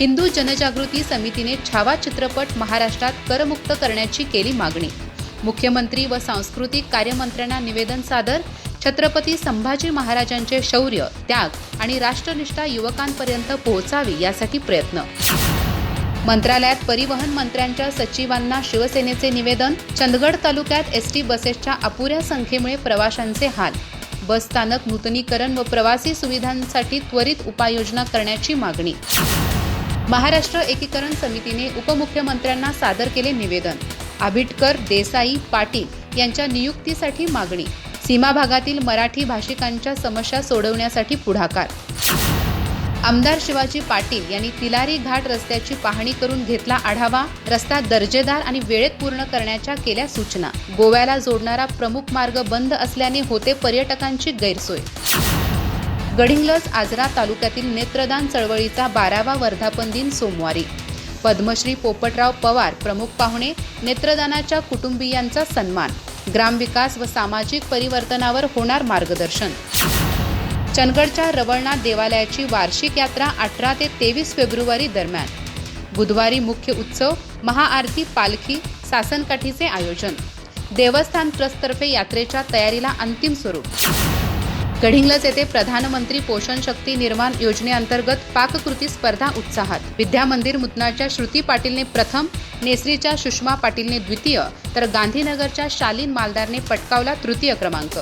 हिंदू जनजागृती समितीने छावा चित्रपट महाराष्ट्रात करमुक्त करण्याची केली मागणी. मुख्यमंत्री व सांस्कृतिक कार्यमंत्र्यांना निवेदन सादर छत्रपती संभाजी महाराजांचे शौर्य त्याग आणि राष्ट्रनिष्ठा युवकांपर्यंत पोहोचावी यासाठी प्रयत्न. मंत्रालयात परिवहन मंत्र्यांच्या सचिवांना शिवसेनेचे निवेदन चंदगड तालुक्यात एस टी बसेसच्या अपुऱ्या संख्येमुळे प्रवाशांचे हाल. बस स्थानक नूतनीकरण व प्रवासी सुविधांसाठी त्वरित उपाययोजना करण्याची मागणी. महाराष्ट्र एकीकरण समितीने उपमुख्यमंत्र्यांना सादर केले निवेदन. आबिटकर देसाई पाटील यांच्या नियुक्तीसाठी मागणी. सीमा भागातील मराठी भाषिकांच्या समस्या सोडवण्यासाठी पुढाकार. आमदार शिवाजी पाटील यांनी तिलारी घाट रस्त्याची पाहणी करून घेतला आढावा रस्ता दर्जेदार आणि वेळेत पूर्ण करण्याच्या केल्या सूचना. गोव्याला जोडणारा प्रमुख मार्ग बंद असल्याने होते पर्यटकांची गैरसोय. गडिंग्लज आजरा तालुक्यातील नेत्रदान चळवळीचा बारावा वर्धापन दिन सोमवारी. पद्मश्री पोपटराव पवार प्रमुख पाहुणे नेत्रदानाच्या कुटुंबियांचा सन्मान. ग्रामविकास व सामाजिक परिवर्तनावर होणार मार्गदर्शन. चंदगडच्या रवळनाथ देवालयाची वार्षिक यात्रा अठरा ते तेवीस फेब्रुवारी दरम्यान. बुधवारी मुख्य उत्सव महाआरती पालखी सासनकाठीचे आयोजन. देवस्थान ट्रस्टतर्फे यात्रेच्या तयारीला अंतिम स्वरूप. गडिंग्लज येथे प्रधानमंत्री पोषण शक्ती निर्माण योजनेअंतर्गत पाककृती स्पर्धा उत्साहात. विद्यामंदिर मुतनाच्या श्रुती पाटीलने प्रथम नेसरीच्या सुषमा पाटीलने द्वितीय तर गांधीनगरच्या शालीन मालदारने पटकावला तृतीय क्रमांक.